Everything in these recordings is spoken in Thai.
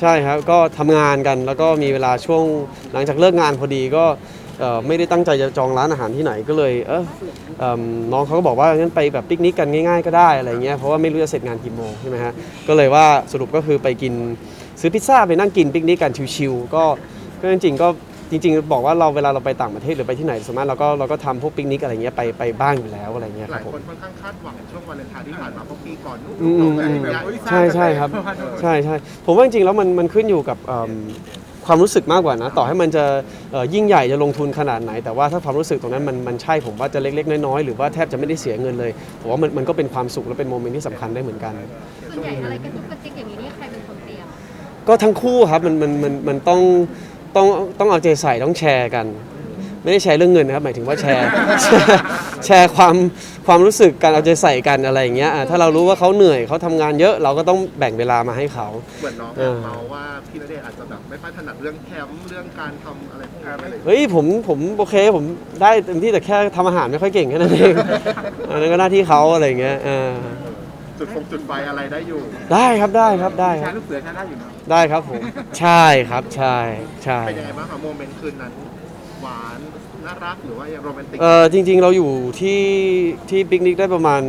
ใช่ครับ ก็ทำงานกันแล้วก็มีเวลาช่วงหลังจากเลิกงานพอดีก็เอ่อไม่ได้ตั้งใจจะจองร้านอาหารที่ไหนก็เลยเออเอิ่มน้องเขาก็บอกว่างั้นไปแบบปิกนิกกันง่ายๆก็ได้อะไรเงี้ยเพราะว่าไม่รู้จะเสร็จงานกี่โมงใช่ไหมฮะก็เลยว่าสรุปก็คือไปกินซื้อพิซซ่าไปนั่งกินปิกนิกกันชิวๆก็ก็จริงๆก็ จริงๆ บอกว่าเราเวลาเราไปต่างประเทศหรือไปที่ไหนส่วนมากเราก็เราก็ทำพวกปิกนิกอะไรเงี้ยไปไปบ้างอยู่แล้วอะไรเงี้ยหครัลาบยผมคนค่อนข้างคาดหวังช่วงวาเลนไทน์ที่ผ่านมาเพราะปีก่อนนู้นอืมลอืงมอะไรอืมอย่างเงี้ยใช่ใช่ครับ ใช่ใช่ผมว่าจริงๆแล้วมันมันขึ้นอยู่กับเอิ่มความรู้สึกมากกว่านะ ต่อให้มันจะเอ่อยิ่งใหญ่จะลงทุนขนาดไหน แต่ว่าถ้าความรู้สึกตรงนั้นมันมันใช่ผมว่าจะเล็ก ๆ น้อยๆหรือว่าแทบจะไม่ได้เสียเงินเลยผมว่ามันมันก็เป็นความสุขและเป็นโมเมนต์ที่สำคัญได้เหมือนกัน ส่วนใหญ่อะไรกระตุกกระติกอย่างนี้นี่ใครเป็นคนเตรียมก็ทั้งคู่ครับมันมันมันมันต้อง ต้องต้องเอาใจใส่ต้องแชร์กัน ไม่ได้แชร์เรื่องเงินนะครับ หมายถึงว่าแชร์แชร์ แชร์ความความรู้สึกการเอาใจใส่กันอะไรอย่างเงี้ยอะถ้าเรารู้ว่าเขาเหนื่อยเขาทำงานเยอะเราก็ต้องแบ่งเวลามาให้เขา เหมือนน้องแอบเมาว่าพี่ณเดชน์อาจจะแบบไม่ค่อยถนัดเรื่องแคมป์เรื่องการทำอะไรพวกนี้อะไรอย่างเงี้ยเฮ้ยผมผมโอเคผมได้เต็มที่แต่แค่ทำอาหารไม่ค่อยเก่งแค่นั้นเอง อันนั้นก็หน้าที่เขาอะไรอย่างเงี้ยเออ จุดฟงจุดไฟอะไรได้อยู่ได้ครับได้ครับได้คใช้รับลูกเสือใช้ได้อยู่เนาะได้ครับผม ใช่ครับใช่ใช่ เป็นยังไงบ้างคะโมเมนต์คืนนั้น หวานน่ารักหรือว่ายังโรแมนติก เออจริงๆเราอยู่ที่ที่ปิกนิกได้ประมาณ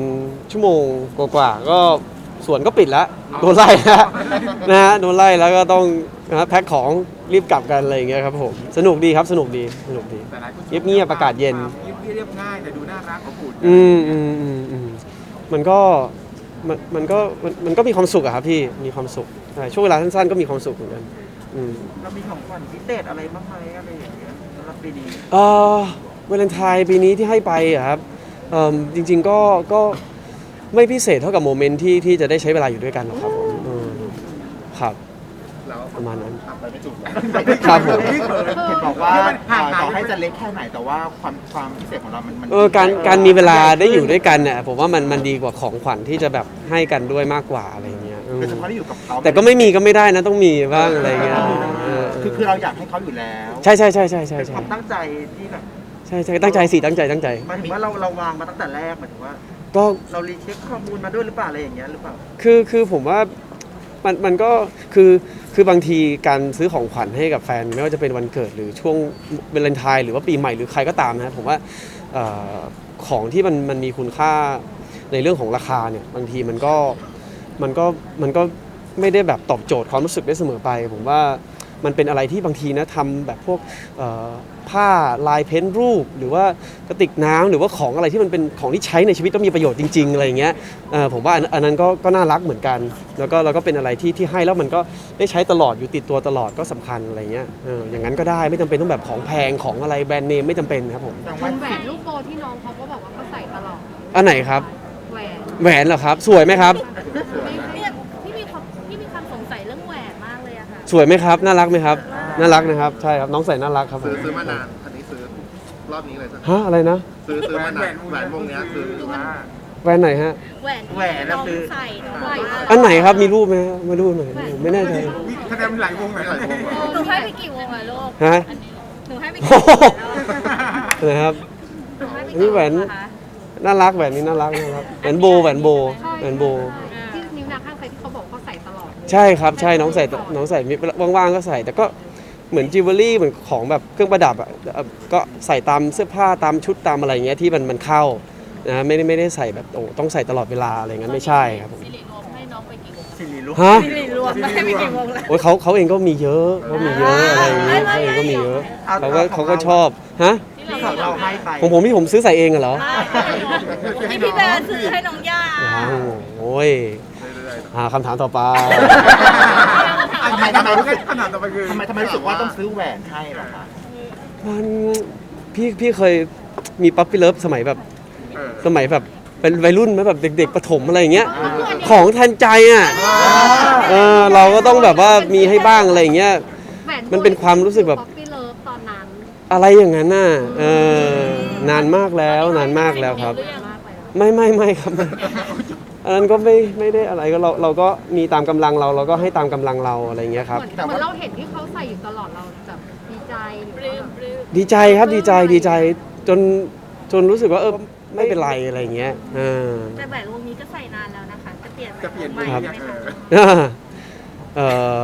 ชั่วโมงกว่าๆก็สวนก็ปิดแล้วโดนไล่แล้ว นะฮะโดนไล่แล้วก็ต้องนะฮะแพ็คของรีบกลับกันอะไรอย่างเงี้ยครับผมสนุกดีครับสนุกดีสนุกดี แต่หลายคนเงียบๆอากาศเย็นเงียบเรียบง่ายแต่ดูน่ารักอบอุ่นอืมอืมอืมอืมมันก็ มันมันก็มันมันก็มีความสุขอะครับพี่มีความสุขใช่ช่วงเวลาสั้นๆก็มีความสุขเหมือนกันอืมเรามีของขวัญพิเศษอะไรบ้างไหมอะไรอย่างเงี้ยสำหรับปีนี้เออวาเลนไทน์ปีนี้ที่ให้ไปอะครับเอิ่มจริง ๆก็ก็ไม่พิเศษเท่ากับโมเมนต์ที่ที่จะได้ใช้เวลาอยู่ด้วยกันหรอกครับผมอืมครับแล้ว ประมาณนั้นทำไปไม่ถูกแล้วครับผมเห็นบอกว่าห่างต่อหายให้จะเล็กแค่ไหนแต่ว่าความความพิเศษของเรามันมัน เออการการมีเวลาได้อยู่ด้วยกันเนี่ยผมว่ามันมันดีกว่าของขวัญที่จะแบบให้กันด้วยมากกว่าอะไรอย่างเงี้ยอืมโดยเฉพาะที่อยู่กับเขาแต่ก็ไม่มีก็ไม่ได้นะต้องมีบ้างอะไรเงี้ยเออคือคือเราอยากให้เขาอยู่แล้วใช่ใช่ใช่ใช่ใช่เป็นใช่ความตั้งใจที่แบบใช่ใช่ตั้งใจสิตั้งใจตั้งใจ หมายถึงว่าเราเราวางมาตั้งแต่แรกหมายถึงว่า ก็เรารีเช็คข้อมูลมาด้วยหรือเปล่าอะไรอย่างเงี้ยหรือเปล่า คือคือผมว่า มันมันก็คือคือบางทีการซื้อของขวัญให้กับแฟน ไม่ว่าจะเป็นวันเกิดหรือช่วงเวลนไทน์หรือว่าปีใหม่หรือใครก็ตามนะผมว่าออของที่มันมันมีคุณค่าในเรื่องของราคาเนี่ยบางทีมันก็มันก็มันก็ไม่ได้แบบตอบโจทย์ความรู้สึกได้เสมอไป ผมว่า มันเป็นอะไรที่บางทีนะทำแบบพวกเอ่อผ้าลายเพ้นท์รูป หรือว่ากระติกน้ำหรือว่าของอะไรที่มันเป็นของที่ใช้ในชีวิตต้องมีประโยชน์จริง ๆ อะไรอย่างเงี้ยเอ่อผมว่าอันอันนั้นก็ก็น่ารักเหมือนกัน แล้วก็แล้วก็เป็นอะไรที่ที่ให้แล้วมันก็ได้ใช้ตลอดอยู่ติดตัวตลอดก็สำคัญอะไรเงี้ยเอออย่างนั้นก็ได้ไม่จำเป็นต้องแบบของแพงของอะไรแบรนด์เนมไม่จำเป็นครับผมแต่วว่างแหวนลูกโบที่น้องเขาก็บอกว่าเขาใส่ตลอดอันไหนครับ แหวนแหวนเหรอครับ สวยไหมครับ สวยไหมครับ น่ารักไหมครับ น่ารักนะครับ ใช่ครับ น้องใส่น่ารักครับผซื้อมซื้อมานานอันนี้ซื้อรอบนี้เลยจ้ะฮะอะไรนะ ซื้อซื้อมานานแหวนวงเนี้ยซื้อแหวนไหนฮะ แหวนแหวนน่ะน้องคือ ใส่น้องใส่อันไหนครับ มีรูปไหมฮะมาดูหน่อยผมไม่แน่ใจ คะแนนหลายวงหลายหลายวงเออหนูให้ไปกี่วงอะลูกฮะหนูให้ไปโอ้กี่วโหงแล้วนะครับ หนูให้ไปนี่กี่แหวนวงอะคะ น่ารักแหวนนี้น่ารักนะครับ แหวนโบแหวนโบแหวนโบที่ ใช่ครับใช่น้องใส่น้องใส่มีว่างๆก็ใส่ แต่ก็เหมือนจิวเวลรี่เหมือนของแบบเครื่องประดับอะเอ่อก็ใส่ตามเสื้อผ้าตามชุดตามอะไรอย่างเงี้ยที่มันมันเข้านะไม่ได้ไม่ได้ใส่แบบโอ้ต้องใส่ตลอดเวลาอะไรงั้นไม่ใช่ครับผมสิริรวมให้น้องไปกี่วงสิริลุฮะสิริรวมให้ไปกี่วงแล้วโอ้ยเขาเขาเองก็มีเยอะเขามีเยอะอะไรอย่างเงี้ยเขาเองก็มีเยอะเขาก็เขาก็ชอบฮะที่เขาเราให้ไปของผมที่ผมซื้อใส่เองอะเหรอที่พี่แบร์ซื้อให้น้องย่ายังโอ้ยเรื่ อยๆหาคำถามต่อไป ทำไมทำไมรู้สึกขนาดต่อไปคือทำไมทำไมรู้สึกว่าต้องซื้อแหวนให้ล่ะคะมันพี่พี่เคยมีป๊อปปี้เลิฟสมัยแบบเออสมัยแบบเป็นวัยรุ่นไหมแบบเด็ก ๆประถมอะไรอย่างเงี้ย ของทันใจอะเออเราก็ต้องแบบว่ามีให้บ้างอะไรอย่างเงี้ย แหวนมันเป็นความรู้สึกแบบ ป๊อปปี้เลิฟตอนนั้นอะไรอย่างนั้นน่ะเออนานมากแล้วนานมากแล้วครับมากเลย ไม่ไม่ไม่ครับไม่อันนั้นก็ไม่ไม่ได้อะไรก็เราเราก็มีตามกำลังเราเราก็ให้ตามกำลังเราอะไรอย่างเงี้ยครับ เหมือนเหมือนเราเห็นที่เขาใส่อยู่ตลอดเราแบบดีใจหรือว่าดีใจครับดีใจดีใจจนจนรู้สึกว่าเออไม่เป็นไรอะไรอย่างเงี้ยเออแต่แหวนวงนี้ก็ใส่นานแล้วนะคะ จะเปลี่ยนจะเปลี่ยนใหม่ไปไหมยังคะเออเออ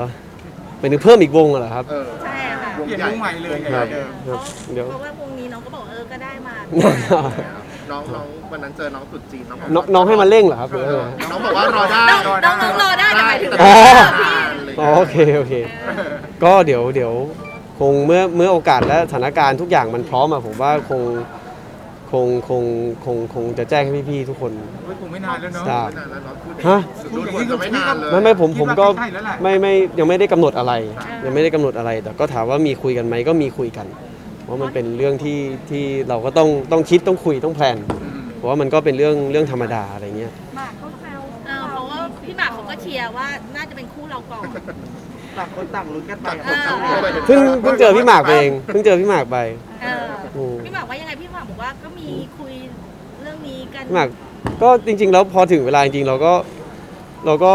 เป็นถึงเพิ่มอีกวงเหรอครับ เออใช่ค่ะวงเปลี่ยนใหญ่วงใหม่เลยครับเดิมครับเดี๋ยว เพราะว่าวงนี้น้องก็บอกเออก็ได้มา น้องน้องวันนั้นเจอน้องตรุดจีนน้องบอกน้องน้องให้มาเร่งเหรอครับหรือว่าไงน้องบอกว่ารอได้น้องน้องน้องรอได้แต่หมายถึงอ๋อพี่อ๋อโอเคโอเค ก็เดี๋ยวเดี๋ยวคงเมื่อเมื่อโอกาสและสถานการณ์ทุกอย่างมันพร้อมอะผมว่าคงคงคงคงคงจะแจ้งให้พี่ๆทุกคนเฮ้ยคงไม่นานแล้วเนาะทราบไม่นานแล้วเนาะพูดฮะดูเหมือนจะไม่นานเลยไม่ไม่ผมผมก็คิดว่าใช่แล้วแหละ ไม่ไม่ยังไม่ได้กำหนดอะไร ยังไม่ได้กำหนดอะไรแต่ก็ถามว่ามีคุยกันไหมก็มีคุยกัน เพราะมันเป็นเรื่องที่ที่เราก็ต้องต้องคิดต้องคุยต้องแพลนอืมเพราะว่ามันก็เป็นเรื่องเรื่องธรรมดาอะไรเงี้ยหมากเขาแซวเออเพราะว่าพี่หมากเขาก็เชียร์ว่าน่าจะเป็นคู่เราก่อน ต่างคนต่างลุ้นกันไปเออ เพิ่งเพิ่งเจอพี่หมากไปเองเพิ่งเจอพี่หมากไป เอออืมพี่หมากว่ายังไงพี่หมากบอกว่าก็มีคุยเรื่องนี้กันพี่หมากก็จริง ๆ แล้วพอถึงเวลาจริงๆเราก็เราก็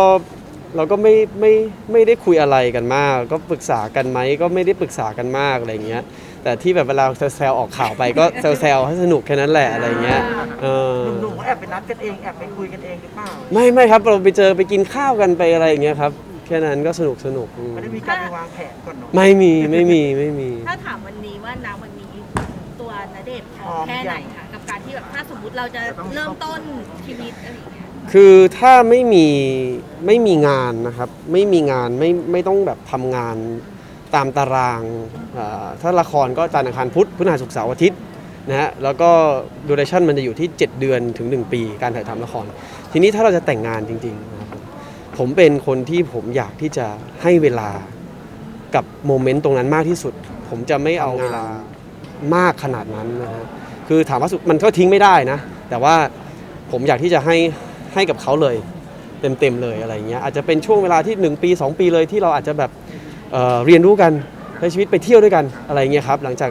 เราก็ไม่ไม่ไม่ได้คุยอะไรกันมาก ก็ปรึกษากันไหมก็ไม่ได้ปรึกษากันมากอะไรเงี้ย แต่ที่แบบเวลาแซวๆออกข่าวไปก็แซวๆให้สนุกแค่นั้นแหละอะไรเงี้ยเออหนุ่มๆเขาแอบไปนัดกันเองแอบไปคุยกันเองหรือเปล่าไม่ไม่ครับเราไปเจอไปกินข้าวกันไปอะไรอย่างเงี้ยครับแค่นั้นก็สนุกสนุกอืมไม่ได้มีการไปวางแผนก่อนเนาะไม่มีไม่มีไม่มี ถ้าถามวันนี้ว่าณวันนี้ตัวณเดชน์พร้อมแค่ไหนคะกับการที่แบบถ้าสมมุติเราจะเริ่มต้นชีวิตอะไรอย่างเงี้ยคือถ้าไม่มีไม่มีงานนะครับ ไม่มีงานไม่ไม่ต้องแบบทำงาน ตามตารางถ้าละครก็จันทร์อังคารพุธพฤหัสศุกร์เสาร์อาทิตย์นะฮะแล้วก็ดูเรชั่นมันจะอยู่ที่ 7 เดือนถึง 1 ปีการถ่ายทำละคร ทีนี้ถ้าเราจะแต่งงานจริงๆ ผมเป็นคนที่ผมอยากที่จะให้เวลากับโมเมนต์ตรงนั้นมากที่สุด ผมจะไม่เอาเวลามากขนาดนั้นนะฮะคือถามว่าสุดมันก็ทิ้งไม่ได้นะ แต่ว่าผมอยากที่จะให้ให้กับเขาเลย เต็มๆเลยอะไรเงี้ยอาจจะเป็นช่วงเวลาที่ 1 ปี 2 ปีเลยที่เราอาจจะแบบ เเรียนรู้กันใช้ชีวิตไปเที่ยวด้วยกันอะไรเงี้ยครับหลังจาก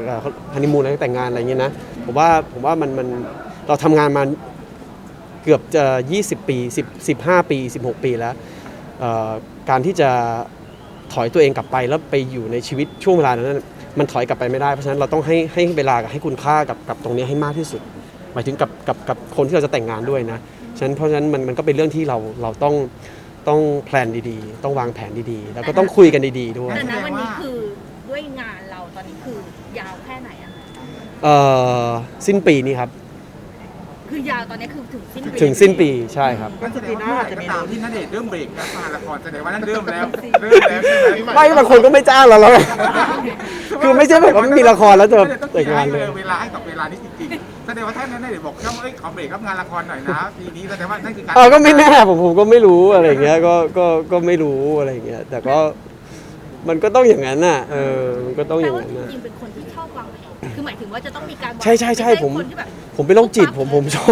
ฮันนีมูนแล้วแต่งงานอะไรเงี้ยนะผมว่าผมว่ามันมันเราทำงานมาเกือบจะ 20 ปี 10 15 ปี 16 ปีแล้วการที่จะถอยตัวเองกลับไปแล้วไปอยู่ในชีวิตช่วงเวลานั้นมันถอยกลับไปไม่ได้เพราะฉะนั้นเราต้องให้ให้เวลากับให้คุณค่ากับกับตรงนี้ให้มากที่สุด หมายถึงกับกับกับคนที่เราจะแต่งงานด้วยนะฉะนั้นเพราะฉะนั้นมันมันก็เป็นเรื่องที่เราเราต้อง ต้องแพลนดีๆ ต้องวางแผนดีๆ แล้วก็ต้องคุยกันดีๆด้วย แต่ณวันนี้คือด้วยงานเราตอนนี้คือยาวแค่ไหนอะคะเอ่อสิ้นปีนี้ครับ คือยาวตอนนี้คือถึงสิ้นปีถึงสิ้นปีใช่ครับ ก็แสดงว่าเมื่อไหร่ก็ตามที่ณเดชน์เริ่มเบรกการงานละครแสดงว่านั่นเริ่มแล้วเริ่มแล้วใช่ไหมไม่บางคนก็ไม่จ้างเราแล้วคือไม่ใช่แบบว่าไม่มีละครแล้วจะณเดชน์ต้องแต่งงานเลยให้เวลาให้กับเวลานี้จริงๆ แสดงว่าท่านนั้นณเดชน์บอกว่าเอ้ยขอเบรกรับงานละครหน่อยนะปีนี้แสดงว่านั่นคือการเออก็ไม่แน่ผมผมก็ไม่รู้อะไรอย่างเงี้ยก็ก็ก็ไม่รู้อะไรอย่างเงี้ยแต่ก็มันก็ต้องอย่างนั้นน่ะเออมันก็ต้องอแต่ย่างว่านั้นจน่ะ ริงๆเป็นคนที่ชอบวางแผนคือหมายถึงว่าจะต้องมีการวางใช่ใช่ใช่ไใผมคนที่แบบ ผมเป็นโรคจิตผมผมชอบ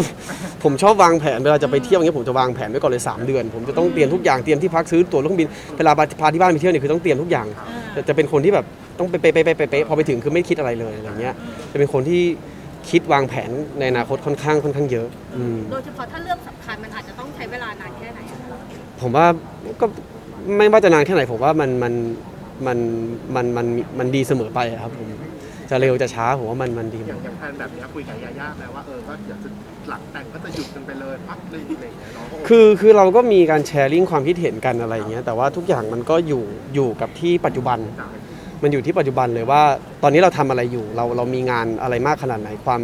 ผมชอบวางแผนเวลาจะไปเที่ยวอย่างเงี้ยผมจะวางแผนไว้ก่อนเลย 3 เดือน ผมจะต้องเตรียมทุกอย่างเตรียมที่พักซื้อตั๋วเครื่องบินเวลาพาที่บ้านไปเที่ยวเนี่ยคือต้องเตรียมทุกอย่างเออแต่จะเป็นคนที่แบบต้องไปเป๊ะๆๆๆๆพอไปถึงคือไม่คิดอะไรเลยอะไรเงี้ยจะเป็นคนที่ คิดวางแผนในอนาคตค่อนข้างค่อนข้างเยอะอืมโดยเฉพาะถ้าเรื่องสำคัญมันอาจจะต้องใช้เวลานานแค่ไหนอะคะผมว่าก็ไม่ว่าจะนานแค่ไหนผมว่ามันมันมันมันมันมันดีเสมอไปอะครับผมจะเร็วจะช้าผมว่ามันมันดีหมอย่าดงอย่างแพลนแบบเนี้ยคุยกับยาย่าไหมว่าเออก็อยากจะหลังแต่งก็จะหยุดกันไปเลยพักหนึงอะไรอย่างเงี้ยน้องก็โอเคคือคือเราก็มีการแชร์ลิงก์ความคิดเห็นกันอะไรอย่างเงี้ยแต่ว่าทุกอย่างมันก็อยู่อยู่กับที่ปัจจุบัน มันอยู่ที่ปัจจุบันเลยว่า ตอนนี้เราทำอะไรอยู่ เราเรามีงานอะไรมากขนาดไหนความ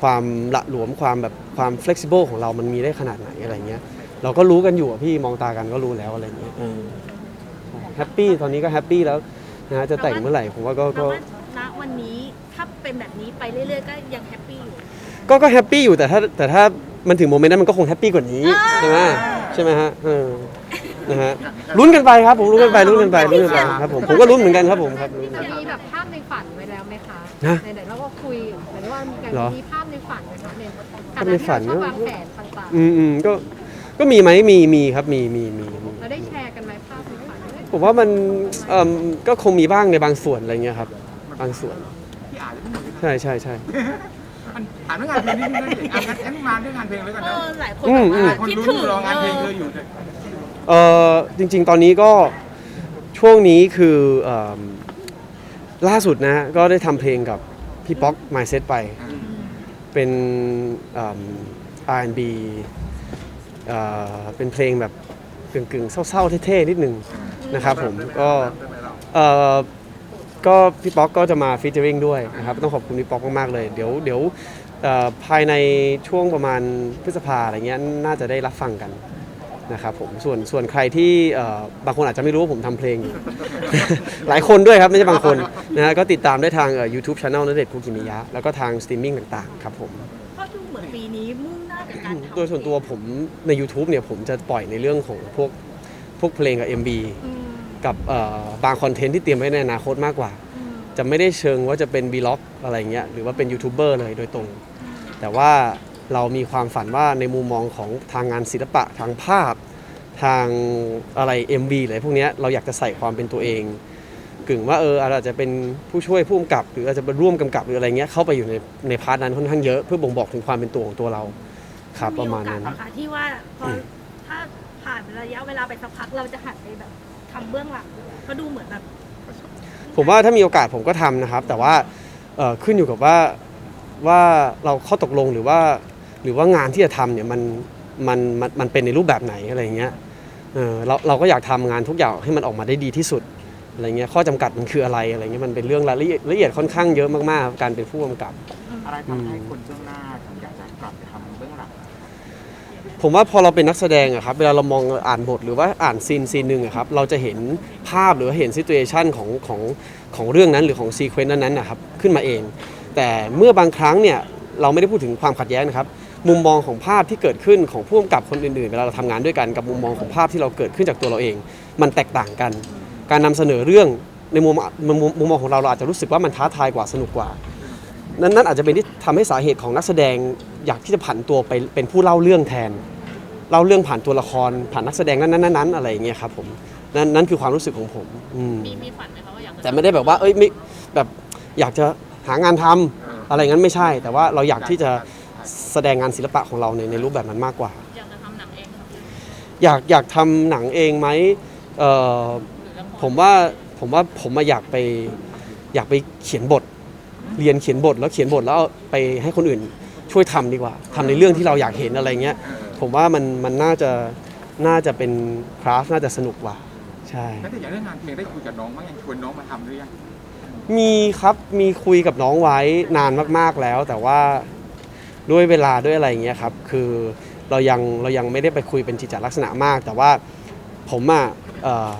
ความละหลวมความแบบความ flexible ของเรามันมีได้ขนาดไหนอะไรเงี้ยเราก็รู้กันอยู่อะพี่มองตากันก็รู้แล้วอะไรเงี้ยแฮปปี้ตอนนี้ก็แฮปปี้แล้วนะฮะจะแต่งเมื่อไหร่ผมว่าก็เพก็ราะว่าณวันนี้ถ้าเป็นแบบนี้ไปเรื่อยๆก็ยังแฮปปี้อยู่ก็ก็แฮปปี้อยู่แต่ถ้าแต่ถ้ามันถึงโมเมนต์นั้นมันก็คงแฮปปี้กว่านี้ใช่ไหมใช่ไหมฮะเออ นะฮะลุ้นกันไปครับผมลุ้นกันไปลุ้นกันไปลุ้นกันไปครับผมผมก็ลุ้นเหมือนกันครับผมครับลุ้นจะมีแบบภาพในฝันไว้แล้วไหมคะฮะไหนๆเราก็คุยเหมือนว่ามีการเหรอมีภาพในฝันไหมคะในภาพในฝันชอบวางแผนต่างอืมอืมก็ก็มีไหมมีมีครับมีมีมีมีๆเราได้แชร์กันไหมภาพในฝันผมว่ามันเอ่มก็คงมีบ้างในบางส่วนอะไรเงี้ยครับ บางส่วน พี่อาจจะไม่หมดเลยใช่ใช่ใช่อันถามเรื่องงานเพลงนิดนึงนะอะงั้นงั้นมาเรื่องงานเพลงแล้วกันเอนะอหลายคนอืแบมบอืมว่าคนคิดรู้ถึงอยู่รองานเพลงเอเธอออยู่เนี่ย เออจริงๆ ตอนนี้ก็ช่วงนี้คือเอิ่มล่าสุดนะฮะก็ได้ทำเพลงกับพี่ป๊อกไมเซตไป เป็นเอิ่ม R&B เอ่อเป็นเพลงแบบกึ่งๆ เศร้าๆ เท่ๆ นิดนึงนะครับผมก็เอ่อก็พี่ป๊อกก็จะมาฟีเจอริงด้วยนะครับต้องขอบคุณพี่ป๊อกมากๆเลย เดี๋ยวเดี๋ยวเอ่อภายในช่วงประมาณพฤษภาอะไรเงี้ยน่าจะได้รับฟังกัน นะครับผมส่วนส่วนใครที่เอ่อบางคนอาจจะไม่รู้ว่าผมทำเพลงอยู่หลายคนด้วยครับ ไม่ใช่บางคนนะฮะก็ติดตามได้ทางเอ่อ YouTube Channel นเดชน์คุกิมิยะ แล้วก็ทางสตรีมมิ่งต่างๆ ครับผมเพราะดูเหมือนปีนี้มุ่งหน้ากับการทำโดยส่วนตัวผมใน YouTube เนี่ยผมจะปล่อยในเรื่องของพวกพวกเพลงกับ MB อืมกับเอ่อบางคอนเทนต์ที่เตรียมไว้ในอนาคตมากกว่าอืมจะไม่ได้เชิงว่าจะเป็นบีล็อกอะไรเงี้ยหรือว่าเป็นยูทูบเบอร์เลยโดยตรง แต่ว่า เรามีความฝันว่าในมุมมองของทางงานศิลปะทางภาพ ทางอะไร MV อะไรพวกเนี้ยเราอยากจะใส่ความเป็นตัวเอง กึ่งว่าเอออาจจะเป็นผู้ช่วยผู้กำกับ หรืออาจจะเป็นร่วมกำกับหรืออะไรเงี้ยเข้าไปอยู่ในในพาร์ทนั้นค่อนข้างเยอะเพื่อบ่งบอกถึงความเป็นตัวของตัวเราครับประมาณนั้นโอกสเหอคะที่ว่าพออถ้าผ่านระยะเวลาไปสักพักเราจะหันไปแบบทำเบื้องหลังก็ดูเหมือนแบบผมว่าถ้ามีโอกาสผมก็ทำนะครับ แต่ว่าเอ่อขึ้นอยู่กับว่าว่าเราข้อตกลงหรือว่า หรือว่างานที่จะทำเนี่ยมันมันมันมันเป็นในรูปแบบไหนอะไรอย่างเงี้ยเออเราเราก็อยากทำงานทุกอย่างให้มันออกมาได้ดีที่สุดอะไรเงี้ยข้อจำกัดมันคืออะไรอะไรเงี้ยมันเป็นเรื่องรายละเอียดละเอียดค่อนข้างเยอะมากๆครับการเป็นผู้กำกับ อะไรทำให้คนเบื้องหน้าอยากจะกลับไปทำเบื้องหลังผมว่าพอเราเป็นนักแสดงอะครับเวลาเรามองอ่านบทหรือว่าอ่านซีนซีนหนึ่งอะครับเราจะเห็นภาพหรือว่าเห็นซิ t u เอชันของของของเรื่องนั้นหรือของซีเควนต์นั้นๆนะครับขึ้นมาเอง แต่เมื่อบางครั้งเนี่ยเราไม่ได้พูดถึงความขัดแย้งนะครับ มุมมองของภาพที่เกิดขึ้นของผู้กำกับคนอื่นๆ เวลาเราทำงานด้วยกันกับมุมมองของภาพที่เราเกิดขึ้นจากตัวเราเอง มันแตกต่างกัน การนำเสนอเรื่องในมุมมุมมุมมองของเราเราอาจจะรู้สึกว่ามันท้าทายกว่าสนุกกว่า นั่นนั่นอาจจะเป็นที่ทำให้สาเหตุของนักแสดงอยากที่จะผันตัวไปเป็นผู้เล่าเรื่องแทน เล่าเรื่องผ่านตัวละครผ่านนักแสดงนั้นนั้นนั้นอะไรอย่างเงี้ยครับผมนั่นนั่นคือความรู้สึกของผมอืมมีมีฝันไหมคะว่าอยากจะแต่ไม่ได้แบบว่าเอ้ยไม่แบบอยากจะหางานทำอะไรงั้นไม่ใช่ แต่ว่าเราอยากที่จะ แสดงงานศิลปะของเราในในรูปแบบนั้นมากกว่า อยากจะทำหนังเองเหรออยากอยากทำหนังเองไหมเอ่อผมว่าผมว่าผมมาอยากไปอยากไปเขียนบท เรียนเขียนบทแล้วเขียนบทแล้วเอาไปให้คนอื่นช่วยทำดีกว่าทำในเรื่องที่เราอยากเห็นอะไรเงี้ยผมว่ามันมันน่าจะน่าจะเป็นคราฟน่าจะสนุกกว่าใช่ แล้วแต่อย่างเรื่องงานเพลงได้คุยกับน้องบ้างยังชวนน้องมาทำหรือยังมีครับมีคุยกับน้องไว้นานมากๆแล้ว แต่ว่า ด้วยเวลาด้วยอะไรอย่างเงี้ยครับคือเรายังเรายังไม่ได้ไปคุยเป็นจิตจลักษณะมาก แต่ว่าผมอะเอ่อ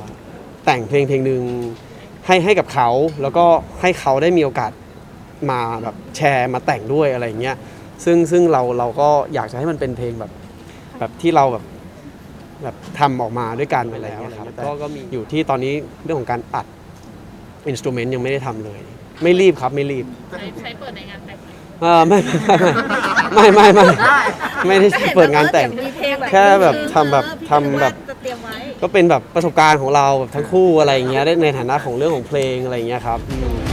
แต่งเพลงเพลงหนึ่งให้ให้กับเขาแล้วก็ให้เขาได้มีโอกาสมาแบบแชร์มาแต่งด้วยอะไรอย่างเงี้ยซึ่งซึ่งเราเราก็อยากจะให้มันเป็นเพลงแบบแบบที่เราแบบแบบทำออกมาด้วยกันอะไรอย่างเงี้ยครับก็ก็มีอยู่ที่ตอนนี้เรื่องของการอัดอินสตูเมนต์ยังไม่ได้ทำเลย ไม่รีบครับไม่รีบใช้ใช้เปิดในงาน แต่งไหมอ่าไม่ไม่ไม่ไม่ไม่ไม่ไม่ได้เปิดงานแต่ง มีเพลงแค่แบบทำแบบทำแบบ จะเตรียมไว้ ก็เป็นแบบประสบการณ์ของเราแบบทั้งคู่อะไรอย่างเงี้ยได้ในฐานะของเรื่องของเพลงอะไรอย่างเงี้ยครับอืม